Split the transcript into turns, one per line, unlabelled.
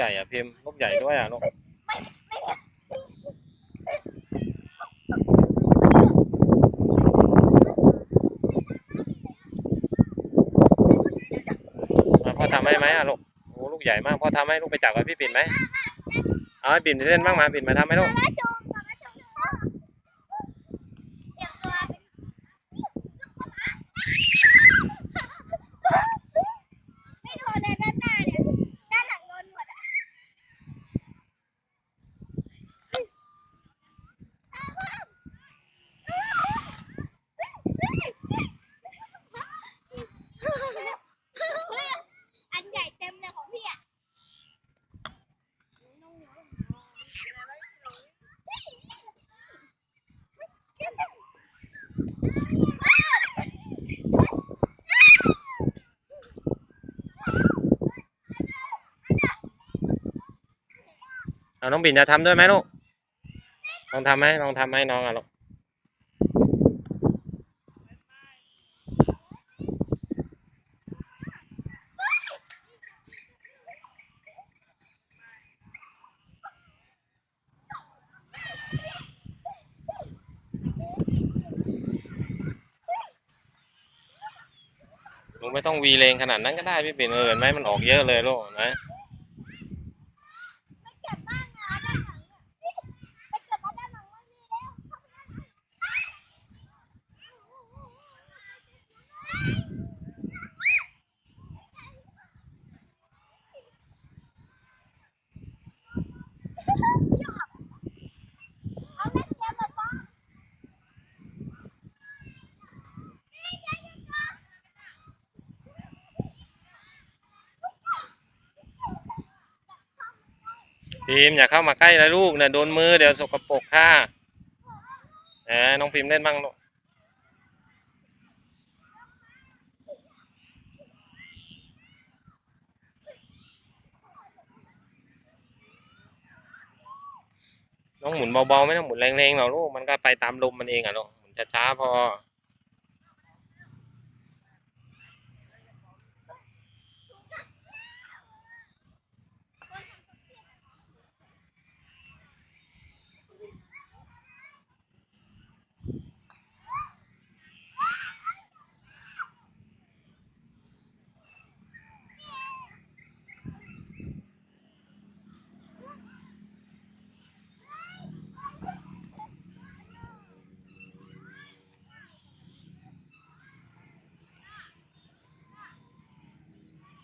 ใหญ่อะพิมพ์ลูกใหญ่ด้วยอะลูกพ่อทำให้ไหมอะลูกโอ้ลูกใหญ่มากพ่อทำให้ลูกไปจับไว้พี่ปิ่นไหมเอาให้ปิ่นเล่นบ้างมาปิ่นมาทำให้ลูก
มาชมมาชมเตรียมตัวไม่โดนเลยด้านหน้าเนี่ยด้านหลังโดนหมดอะอันใหญ่เต็มเลยของพี่อะ
เอาน้องปิ่นจะทำด้วยไหมลูกลองทำไหมลองทำให้น้องอะลูก ไม่ต้องวีเลงขนาดนั้นก็ได้พี่ปิ่นเออเห็นไหมมันออกเยอะเลยลูกนะ
ไปเก็บมาด้านหลังมันมีแล้วเข้าไปด้านหลังเอาเล่นเกมแบบว่า
พิมพ์อย่าเข้ามาใกล้เลยลูกเนี่ยโดนมือเดี๋ยวสกปรกค่ะแหมน้องพิมพ์เล่นบ้างลูกน้องหมุนเบาๆไม่ต้องหมุนแรงๆหรอกลูกมันก็ไปตามลมมันเองอะลูกหมุนช้าๆพอ